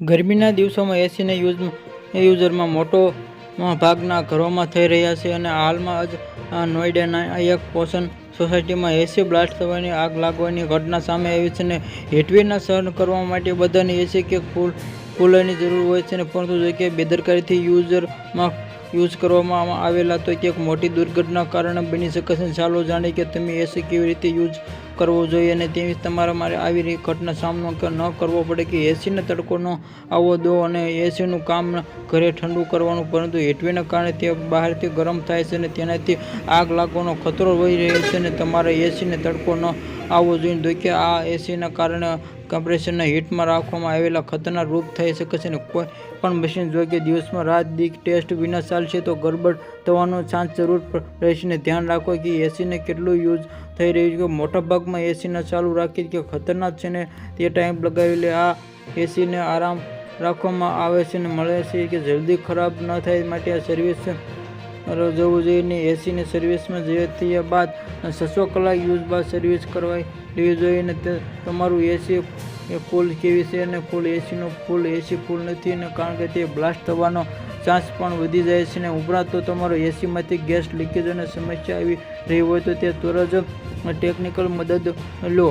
ગરમીના દિવસોમાં એસીને યુઝ યુઝરમાં મોટો ભાગના ઘરોમાં થઈ રહ્યા છે અને હાલમાં જ નોઈડાના એક પોષણ સોસાયટીમાં એસી બ્લાસ્ટ થવાની આગ લાગવાની ઘટના સામે આવી છે અને હેટવીના સહન કરવા માટે બધાને એસી કે કુલ કુલરની જરૂર હોય છે ને પરંતુ જો કે બેદરકારીથી યુઝરમાં યુઝ કરવામાં આવેલા તો એક મોટી દુર્ઘટના કારણે બની શકે છે. ચાલો જાણીએ કે તમે એસી કેવી રીતે યુઝ કરવો જોઈએ અને તેવી તમારા મારે આવી ઘટના સામનો ન કરવો પડે કે એસીને તડકો ન આવવો દો અને એસીનું કામ ઘરે ઠંડુ કરવાનું, પરંતુ હેટવીના કારણે તે બહારથી ગરમ થાય છે અને તેનાથી આગ લાગવાનો ખતરો વહી રહ્યો છે અને તમારે એસીને તડકો ન આવવો જોઈએ તો કે આ એસીના કારણે કમ્પ્રેશરના હીટમાં રાખવામાં આવેલા ખતરનાક રૂપ થઈ શકે છે અને કોઈ પણ મશીન જો કે દિવસમાં રાત દીક ટેસ્ટ વિના ચાલશે તો ગરબડ થવાનો ચાન્સ જરૂર રહેશે. ને ધ્યાન રાખો કે એસીને કેટલું યુઝ થઈ રહ્યું છે. કે મોટાભાગમાં એસીને ચાલુ રાખી કે ખતરનાક છે ને તે ટાઈમ લગાવેલી આ એસીને આરામ રાખવામાં આવે છે ને મળે છે કે જલ્દી ખરાબ ન થાય માટે આ સર્વિસ જવું જોઈએ ને એસીની સર્વિસમાં જે થયા બાદ છસો કલાક યુઝ બાદ સર્વિસ કરવાય લેવી જોઈએ ને તમારું એસી ફૂલ કેવી છે અને ફૂલ એસીનું ફૂલ એસી ફૂલ નથી ને કારણ કે તે બ્લાસ્ટ થવાનો ચાન્સ પણ વધી જાય છે ને ઉપરાંત તો તમારો એસીમાંથી ગેસ લીકેજ અને સમસ્યા આવી રહી હોય તો તે તરત ટેકનિકલ મદદ લો.